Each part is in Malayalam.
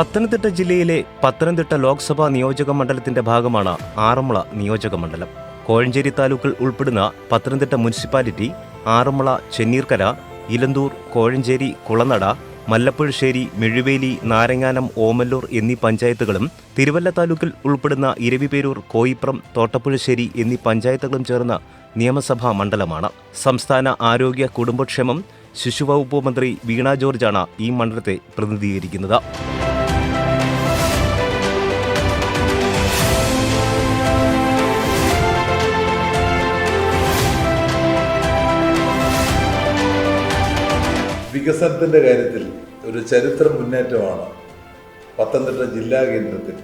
പത്തനംതിട്ട ജില്ലയിലെ പത്തനംതിട്ട ലോക്സഭാ നിയോജക മണ്ഡലത്തിന്റെ ഭാഗമാണ് ആറന്മുള നിയോജക മണ്ഡലം. കോഴഞ്ചേരി താലൂക്കിൽ ഉൾപ്പെടുന്ന പത്തനംതിട്ട മുനിസിപ്പാലിറ്റി ആറന്മുള ചെന്നീർക്കര ഇലന്തൂർ കോഴഞ്ചേരി കുളനട മല്ലപ്പുഴശ്ശേരി മെഴുവേലി നാരങ്ങാനം ഓമല്ലൂർ എന്നീ പഞ്ചായത്തുകളും തിരുവല്ല താലൂക്കിൽ ഉൾപ്പെടുന്ന ഇരവിപേരൂർ കോയിപ്രം തോട്ടപ്പുഴശ്ശേരി എന്നീ പഞ്ചായത്തുകളും ചേർന്ന നിയമസഭാ മണ്ഡലമാണ്. സംസ്ഥാന ആരോഗ്യ കുടുംബക്ഷേമം ശിശുവകുപ്പ് മന്ത്രി വീണ ജോർജാണ് ഈ മണ്ഡലത്തെ പ്രതിനിധീകരിക്കുന്നത്. വികസനത്തിന്റെ കാര്യത്തിൽ ഒരു ചരിത്ര മുന്നേറ്റമാണ് പത്തനംതിട്ട ജില്ലാ കേന്ദ്രത്തിൽ.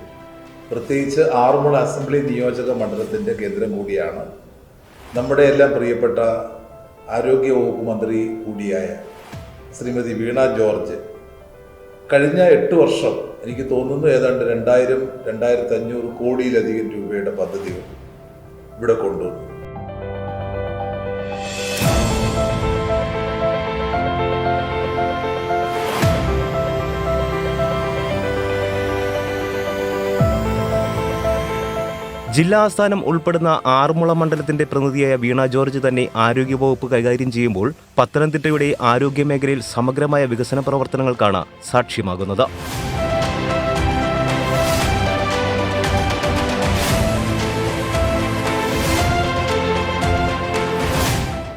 പ്രത്യേകിച്ച് ആറന്മുള അസംബ്ലി നിയോജക മണ്ഡലത്തിന്റെ കേന്ദ്രം കൂടിയാണ് നമ്മുടെ എല്ലാം പ്രിയപ്പെട്ട ആരോഗ്യ വകുപ്പ് മന്ത്രി കൂടിയായ ശ്രീമതി വീണ ജോർജ്. കഴിഞ്ഞ എട്ട് വർഷം എനിക്ക് തോന്നുന്നു ഏതാണ്ട് രണ്ടായിരം രണ്ടായിരത്തി അഞ്ഞൂറ് കോടിയിലധികം രൂപയുടെ പദ്ധതികൾ ഇവിടെ കൊണ്ടുവന്നു. ജില്ലാ ആസ്ഥാനം ഉൾപ്പെടുന്ന ആറന്മുള മണ്ഡലത്തിന്റെ പ്രതിനിധിയായ വീണ ജോർജ് തന്നെ ആരോഗ്യവകുപ്പ് കൈകാര്യം ചെയ്യുമ്പോൾ പത്തനംതിട്ടയുടെ ആരോഗ്യ മേഖലയിൽ സമഗ്രമായ വികസന പ്രവർത്തനങ്ങൾക്കാണ് സാക്ഷ്യമാകുന്നത്.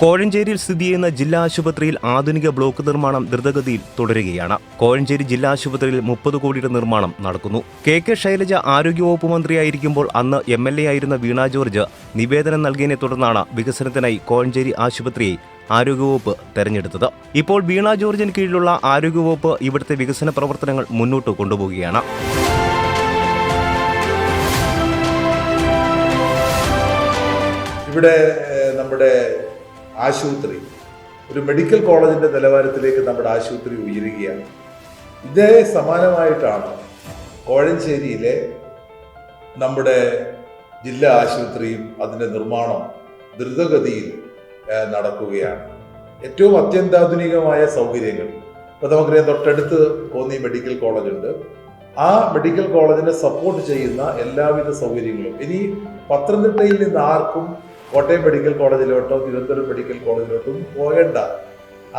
കോഴഞ്ചേരിയിൽ സ്ഥിതി ചെയ്യുന്ന ജില്ലാ ആശുപത്രിയിൽ ആധുനിക ബ്ലോക്ക് നിർമ്മാണം ദ്രുതഗതിയിൽ തുടരുകയാണ്. കോഴഞ്ചേരി ജില്ലാ ആശുപത്രിയിൽ മുപ്പത് കോടിയുടെ നിർമ്മാണം നടക്കുന്നു. കെ കെ ശൈലജ ആരോഗ്യവകുപ്പ് മന്ത്രിയായിരിക്കുമ്പോൾ അന്ന് എം എൽ എ ആയിരുന്ന വീണ ജോർജ് നിവേദനം നൽകിയതിനെ തുടർന്നാണ് വികസനത്തിനായി കോഴഞ്ചേരി ആശുപത്രിയെ ആരോഗ്യവകുപ്പ് തെരഞ്ഞെടുത്തത്. ഇപ്പോൾ വീണ ജോർജിന് കീഴിലുള്ള ആരോഗ്യവകുപ്പ് ഇവിടുത്തെ വികസന പ്രവർത്തനങ്ങൾ മുന്നോട്ട് കൊണ്ടുപോവുകയാണ്. ഇവിടെ നമ്മുടെ ആശുപത്രി. ഒരു മെഡിക്കൽ കോളേജിന്റെ നിലവാരത്തിലേക്ക് നമ്മുടെ ആശുപത്രി ഉയരുകയാണ്. ഇതേ സമാനമായിട്ടാണ് കോഴഞ്ചേരിയിലെ നമ്മുടെ ജില്ലാ ആശുപത്രിയും അതിന്റെ നിർമ്മാണം ദ്രുതഗതിയിൽ നടക്കുകയാണ്. ഏറ്റവും അത്യന്താധുനികമായ സൗകര്യങ്ങൾ. ഇപ്പോൾ നമുക്കറിയാം തൊട്ടടുത്ത് കോന്നി മെഡിക്കൽ കോളേജ് ഉണ്ട്. ആ മെഡിക്കൽ കോളേജിനെ സപ്പോർട്ട് ചെയ്യുന്ന എല്ലാവിധ സൗകര്യങ്ങളും. ഇനി പത്തനംതിട്ടയിൽ നിന്ന് ആർക്കും കോട്ടയം മെഡിക്കൽ കോളേജിലോട്ടോ തിരുവനന്തപുരം മെഡിക്കൽ കോളേജിലോട്ടും പോകേണ്ട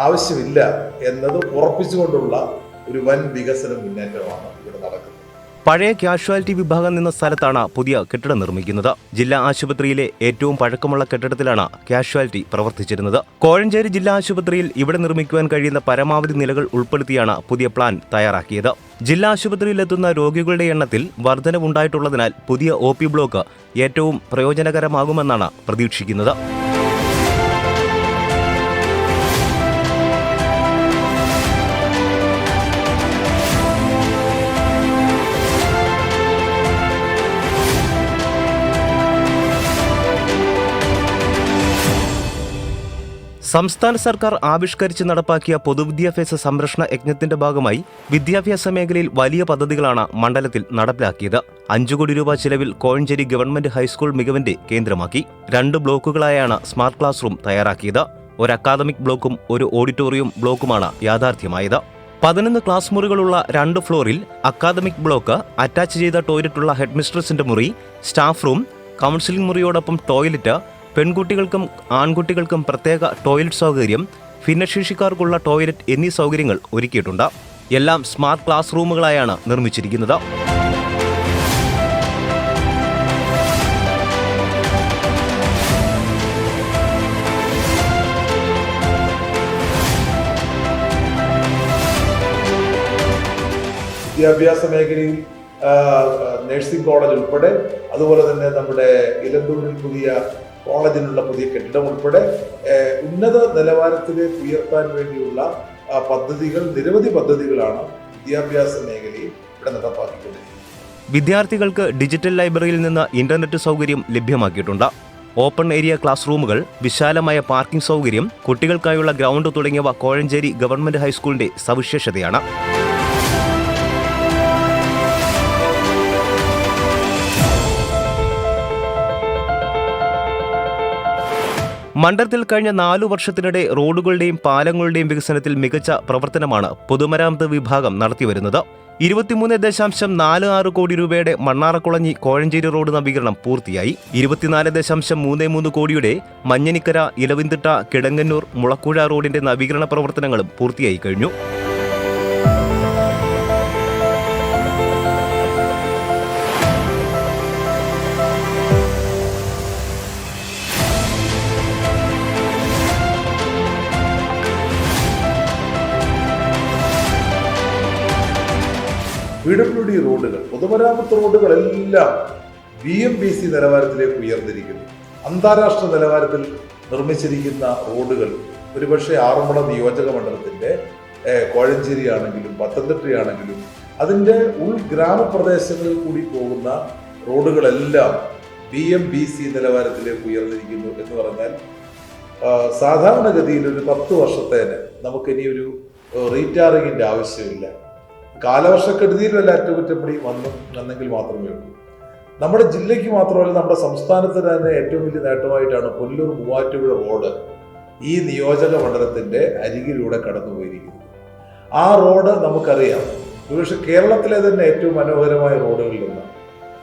ആവശ്യമില്ല എന്നത് ഉറപ്പിച്ചുകൊണ്ടുള്ള ഒരു വൻ വികസന മുന്നേറ്റമാണ് ഇവിടെ നടക്കുന്നത്. പഴയ കാഷ്വാലിറ്റി വിഭാഗം നിന്ന സ്ഥലത്താണ് പുതിയ കെട്ടിടം നിർമ്മിക്കുന്നത്. ജില്ലാ ആശുപത്രിയിലെ ഏറ്റവും പഴക്കമുള്ള കെട്ടിടത്തിലാണ് കാഷ്വാലിറ്റി പ്രവർത്തിച്ചിരുന്നത്. കോഴഞ്ചേരി ജില്ലാ ആശുപത്രിയിൽ ഇവിടെ നിർമ്മിക്കുവാൻ കഴിയുന്ന പരമാവധി നിലകൾ ഉൾപ്പെടുത്തിയാണ് പുതിയ പ്ലാൻ തയ്യാറാക്കിയത്. ജില്ലാ ആശുപത്രിയിലെത്തുന്ന രോഗികളുടെ എണ്ണത്തിൽ വർധനവുണ്ടായിട്ടുള്ളതിനാൽ പുതിയ ഒ ബ്ലോക്ക് ഏറ്റവും പ്രയോജനകരമാകുമെന്നാണ് പ്രതീക്ഷിക്കുന്നത്. സംസ്ഥാന സർക്കാർ ആവിഷ്കരിച്ച് നടപ്പാക്കിയ പൊതുവിദ്യാഭ്യാസ സംരക്ഷണ യജ്ഞത്തിന്റെ ഭാഗമായി വിദ്യാഭ്യാസ മേഖലയിൽ വലിയ പദ്ധതികളാണ് മണ്ഡലത്തിൽ നടപ്പിലാക്കിയത്. അഞ്ചു കോടി രൂപ ചിലവിൽ കോഴഞ്ചേരി ഗവൺമെന്റ് ഹൈസ്കൂൾ മികവിന്റെ കേന്ദ്രമാക്കി. രണ്ട് ബ്ലോക്കുകളായാണ് സ്മാർട്ട് ക്ലാസ് റൂം തയ്യാറാക്കിയത്. ഒരു അക്കാദമിക് ബ്ലോക്കും ഒരു ഓഡിറ്റോറിയം ബ്ലോക്കുമാണ് യാഥാർത്ഥ്യമായത്. പതിനൊന്ന് ക്ലാസ് മുറികളുള്ള രണ്ട് ഫ്ലോറിൽ അക്കാദമിക് ബ്ലോക്ക് അറ്റാച്ച് ചെയ്ത ടോയ്ലറ്റുള്ള ഹെഡ്മിസ്ട്രസിന്റെ മുറി സ്റ്റാഫ് റൂം കൗൺസിലിംഗ് മുറിയോടൊപ്പം ടോയ്ലറ്റ് പെൺകുട്ടികൾക്കും ആൺകുട്ടികൾക്കും പ്രത്യേക ടോയ്ലറ്റ് സൗകര്യം ഭിന്നശേഷിക്കാർക്കുള്ള ടോയ്ലറ്റ് എന്നീ സൗകര്യങ്ങൾ ഒരുക്കിയിട്ടുണ്ട്. എല്ലാം സ്മാർട്ട് ക്ലാസ് റൂമുകളായാണ് നിർമ്മിച്ചിരിക്കുന്നത്. വിദ്യാഭ്യാസ മേഖലയിൽ നഴ്സിംഗ് കോളേജ് ഉൾപ്പെടെ അതുപോലെ തന്നെ നമ്മുടെ ഇലന്തൂരിൽ പുതിയ കോളേജിനുള്ള പുതിയ കെട്ടിടം ഉൾപ്പെടെ ഉന്നത നിലവാരത്തിലേക്ക് ഉയർത്താൻ വേണ്ടിയുള്ള പദ്ധതികൾ നിരവധി പദ്ധതികളാണ് വിദ്യാഭ്യാസ മേഖലയിൽ ഇവിടെ നടപ്പാക്കിക്കൊണ്ടിരിക്കുന്നത്. വിദ്യാർത്ഥികൾക്ക് ഡിജിറ്റൽ ലൈബ്രറിയിൽ നിന്ന് ഇന്റർനെറ്റ് സൗകര്യം ലഭ്യമാക്കിയിട്ടുണ്ട്. ഓപ്പൺ ഏരിയ ക്ലാസ് റൂമുകൾ വിശാലമായ പാർക്കിംഗ് സൗകര്യം കുട്ടികൾക്കായുള്ള ഗ്രൗണ്ട് തുടങ്ങിയവ കോഴഞ്ചേരി ഗവൺമെന്റ് ഹൈസ്കൂളിന്റെ സവിശേഷതയാണ്. മണ്ഡലത്തിൽ കഴിഞ്ഞ നാലു വർഷത്തിനിടെ റോഡുകളുടെയും പാലങ്ങളുടെയും വികസനത്തിൽ മികച്ച പ്രവർത്തനമാണ് പൊതുമരാമത്ത് വിഭാഗം നടത്തിവരുന്നത്. ഇരുപത്തിമൂന്ന് ദശാംശം നാല് ആറ് കോടി രൂപയുടെ മണ്ണാറക്കുളഞ്ഞി കോഴഞ്ചേരി റോഡ് നവീകരണം പൂർത്തിയായി. ഇരുപത്തിനാല് ദശാംശം മൂന്ന് മൂന്ന് കോടിയുടെ മഞ്ഞനിക്കര ഇലവിന്തിട്ട കിടങ്ങന്നൂർ മുളക്കുഴ റോഡിന്റെ നവീകരണ പ്രവർത്തനങ്ങളും പൂർത്തിയായി കഴിഞ്ഞു. ഡബ്ല്യു ഡി റോഡുകൾ പൊതുമരാമത്ത് റോഡുകളെല്ലാം ബി എം ബി സി നിലവാരത്തിലേക്ക് ഉയർന്നിരിക്കുന്നു. അന്താരാഷ്ട്ര നിലവാരത്തിൽ നിർമ്മിച്ചിരിക്കുന്ന റോഡുകൾ ഒരുപക്ഷെ ആറന്മുള നിയോജക മണ്ഡലത്തിന്റെ കോഴഞ്ചേരി ആണെങ്കിലും പത്തനംതിട്ടയാണെങ്കിലും അതിന്റെ ഉൾ ഗ്രാമപ്രദേശങ്ങളിൽ കൂടി പോകുന്ന റോഡുകളെല്ലാം ബി എം ബി സി നിലവാരത്തിലേക്ക് ഉയർന്നിരിക്കുന്നു എന്ന് പറഞ്ഞാൽ സാധാരണഗതിയിൽ ഒരു പത്ത് വർഷത്തേന് നമുക്കിനി ഒരു റീറ്റാറിങ്ങിന്റെ ആവശ്യമില്ല. കാലവർഷക്കെടുതിയിൽ അറ്റകുറ്റപ്പണി വന്നു വന്നെങ്കിൽ മാത്രമേ ഉള്ളൂ. നമ്മുടെ ജില്ലയ്ക്ക് മാത്രമല്ല നമ്മുടെ സംസ്ഥാനത്തിന് തന്നെ ഏറ്റവും വലിയ നേട്ടമായിട്ടാണ് കൊല്ലൂർ മൂവാറ്റുപുഴ റോഡ് ഈ നിയോജക മണ്ഡലത്തിന്റെ അരികിലൂടെ കടന്നുപോയിരിക്കുന്നത്. ആ റോഡ് നമുക്കറിയാം. ഒരുപക്ഷെ കേരളത്തിലെ തന്നെ ഏറ്റവും മനോഹരമായ റോഡുകളിൽ ഒന്നാണ്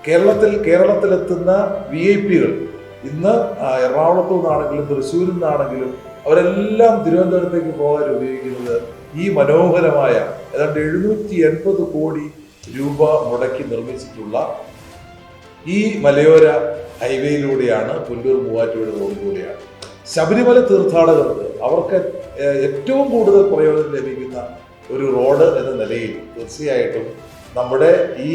കേരളത്തിൽ കേരളത്തിലെത്തുന്ന വി ഐ പികൾ ഇന്ന് എറണാകുളത്തു നിന്നാണെങ്കിലും തൃശ്ശൂരിൽ നിന്നാണെങ്കിലും അവരെല്ലാം തിരുവനന്തപുരത്തേക്ക് പോകാൻ ഉപയോഗിക്കുന്നത് ഈ മനോഹരമായ ഏതാണ്ട് എഴുന്നൂറ്റി എൺപത് കോടി രൂപ മുടക്കി നിർമ്മിച്ചിട്ടുള്ള ഈ മലയോര ഹൈവേയിലൂടെയാണ് പുല്ലൂർ മൂവാറ്റുപുഴ റോഡിലൂടെയാണ് ശബരിമല തീർത്ഥാടകർക്ക് അവർക്ക് ഏറ്റവും കൂടുതൽ പ്രയോജനം ലഭിക്കുന്ന ഒരു റോഡ് എന്ന നിലയിൽ തീർച്ചയായിട്ടും നമ്മുടെ ഈ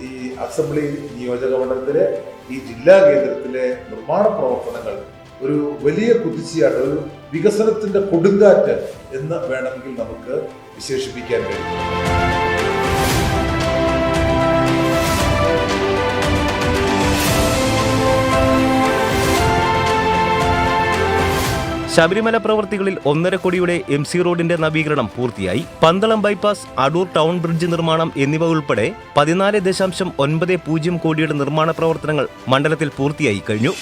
ഈ അസംബ്ലി നിയോജക മണ്ഡലത്തിലെ ഈ ജില്ലാ കേന്ദ്രത്തിലെ നിർമ്മാണ പ്രവർത്തനങ്ങൾ ഒരു വലിയ കുതിച്ചുചാട്ട് ഒരു വികസനത്തിന്റെ കൊടുങ്കാറ്റ് എന്ന് വേണമെങ്കിൽ നമുക്ക് വിശേഷിപ്പിക്കാൻ കഴിയും ശബരിമല പ്രവൃത്തികളിൽ ഒന്നര കോടിയുടെ എം സി റോഡിന്റെ നവീകരണം പൂർത്തിയായി. Pandalam bypass Adoor town bridge നിർമ്മാണം എന്നിവ ഉൾപ്പെടെ പതിനാല് ദശാംശം ഒൻപത് പൂജ്യം കോടിയുടെ നിർമ്മാണ പ്രവർത്തനങ്ങൾ മണ്ഡലത്തിൽ പൂർത്തിയായി കഴിഞ്ഞു.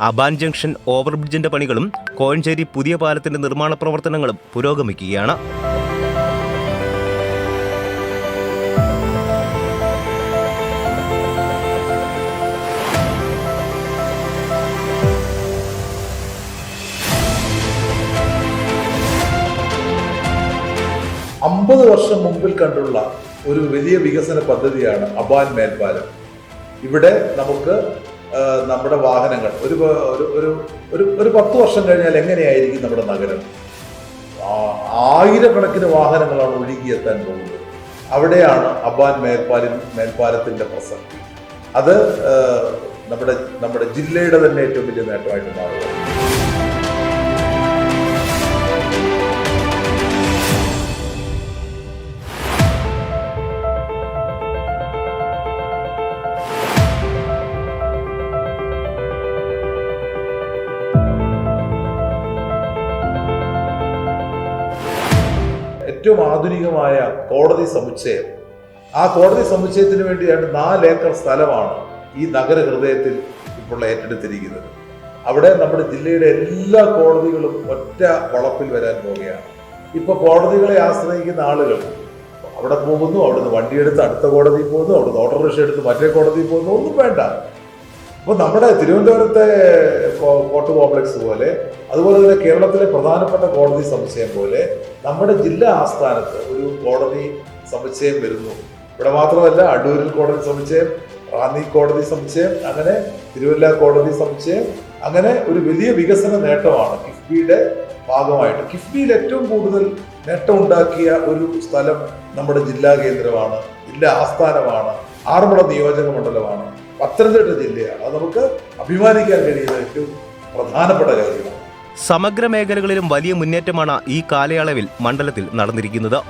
അബാൻ ജംഗ്ഷൻ ഓവർബ്രിഡ്ജിന്റെ പണികളും കോഴഞ്ചേരി പുതിയ പാലത്തിന്റെ നിർമ്മാണ പ്രവർത്തനങ്ങളും പുരോഗമിക്കുകയാണ്. അമ്പത് വർഷം മുമ്പിൽ കണ്ടുള്ള ഒരു വലിയ വികസന പദ്ധതിയാണ് അബാൻ മേൽപ്പാലം. ഇവിടെ നമുക്ക് നമ്മുടെ വാഹനങ്ങൾ. ഒരു ഒരു ഒരു ഒരു പത്ത് വർഷം കഴിഞ്ഞാൽ എങ്ങനെയായിരിക്കും നമ്മുടെ നഗരം? ആയിരക്കണക്കിന് വാഹനങ്ങളാണ് ഒഴുകിയെത്താൻ പോകുന്നത്. അവിടെയാണ് അബാൻ മേൽപ്പാലിൻ മേൽപ്പാലത്തിന്റെ പ്രസക്തി. അത് നമ്മുടെ നമ്മുടെ ജില്ലയുടെ തന്നെ ഏറ്റവും വലിയ നേട്ടമായിട്ട് മാറുക ഏറ്റവും ആധുനികമായ കോടതി സമുച്ചയം. ആ കോടതി സമുച്ചയത്തിന് വേണ്ടിയാണ് നാല് ഏക്കർ സ്ഥലമാണ് ഈ നഗര ഹൃദയത്തിൽ ഇപ്പോൾ ഏറ്റെടുത്തിരിക്കുന്നത്. അവിടെ നമ്മുടെ ജില്ലയുടെ എല്ലാ കോടതികളും ഒറ്റ വളപ്പിൽ വരാൻ പോവുകയാണ്. ഇപ്പൊ കോടതികളെ ആശ്രയിക്കുന്ന ആളുകൾ അവിടെ പോകുന്നു അവിടുന്ന് വണ്ടിയെടുത്ത് അടുത്ത കോടതിയിൽ പോകുന്നു അവിടുന്ന് ഓട്ടോറിക്ഷ എടുത്ത് മറ്റേ കോടതിയിൽ പോകുന്നു ഒന്നും വേണ്ട. അപ്പൊ നമ്മുടെ തിരുവനന്തപുരത്തെ കോട്ട് കോംപ്ലക്സ് പോലെ അതുപോലെ തന്നെ കേരളത്തിലെ പ്രധാനപ്പെട്ട കോടതി സമുച്ചയം പോലെ നമ്മുടെ ജില്ലാ ആസ്ഥാനത്ത് ഒരു കോടതി സമുച്ചയം വരുന്നു. ഇവിടെ മാത്രമല്ല അടൂരിൽ കോടതി സമുച്ചയം റാന്നി കോടതി സമുച്ചയം അങ്ങനെ തിരുവല്ല കോടതി സമുച്ചയം അങ്ങനെ ഒരു വലിയ വികസന നേട്ടമാണ് കിഫ്ബിയുടെ ഭാഗമായിട്ട്. കിഫ്ബിയിൽ ഏറ്റവും കൂടുതൽ നേട്ടം ഉണ്ടാക്കിയ ഒരു സ്ഥലം നമ്മുടെ ജില്ലാ കേന്ദ്രമാണ് ജില്ലാ ആസ്ഥാനമാണ് ആറന്മുള നിയോജക മണ്ഡലമാണ് പത്തനംതിട്ട ജില്ലയാണ്. അത് നമുക്ക് അഭിമാനിക്കാൻ കഴിയുന്ന ഏറ്റവും പ്രധാനപ്പെട്ട കാര്യമാണ്. സമഗ്ര മേഖലകളിലും വലിയ മുന്നേറ്റമാണ് ഈ കാലയളവിൽ മണ്ഡലത്തിൽ നടന്നിരിക്കുന്നത്.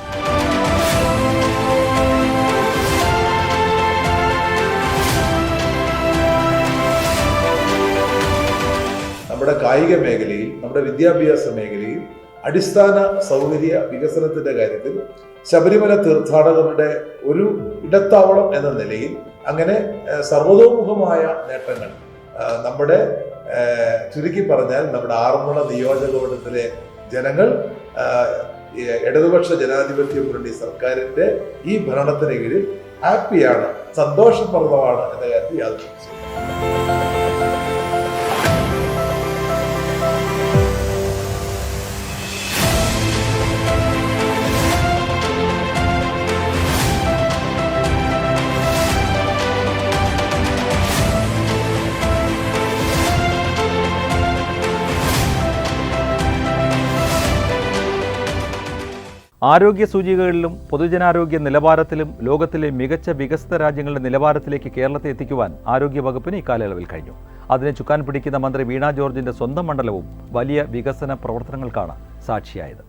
നമ്മുടെ കായിക മേഖലയിൽ നമ്മുടെ വിദ്യാഭ്യാസ മേഖലയിൽ അടിസ്ഥാന സൗകര്യ വികസനത്തിന്റെ കാര്യത്തിൽ ശബരിമല തീർത്ഥാടകരുടെ ഒരു ഇടത്താവളം എന്ന നിലയിൽ അങ്ങനെ സർവതോമുഖമായ നേട്ടങ്ങൾ നമ്മുടെ ചുരുക്കി പറഞ്ഞാൽ നമ്മുടെ ആറന്മുള നിയോജക മണ്ഡലത്തിലെ ജനങ്ങൾ ഇടതുപക്ഷ ജനാധിപത്യ മുന്നണി സർക്കാരിന്റെ ഈ ഭരണത്തിന് കീഴിൽ ഹാപ്പിയാണ് സന്തോഷപ്രദമാണ് എന്ന കാര്യത്തിൽ യാതൊരു ആരോഗ്യ സൂചികകളിലും പൊതുജനാരോഗ്യ നിലവാരത്തിലും ലോകത്തിലെ മികച്ച വികസിത രാജ്യങ്ങളുടെ നിലവാരത്തിലേക്ക് കേരളത്തെ എത്തിക്കുവാൻ ആരോഗ്യ വകുപ്പിന് ഇക്കാലയളവിൽ കഴിഞ്ഞു. അതിനെ ചുക്കാൻ പിടിക്കുന്ന മന്ത്രി വീണ ജോർജിന്റെ സ്വന്തം മണ്ഡലവും വലിയ വികസന പ്രവർത്തനങ്ങൾക്കാണ് സാക്ഷിയായത്.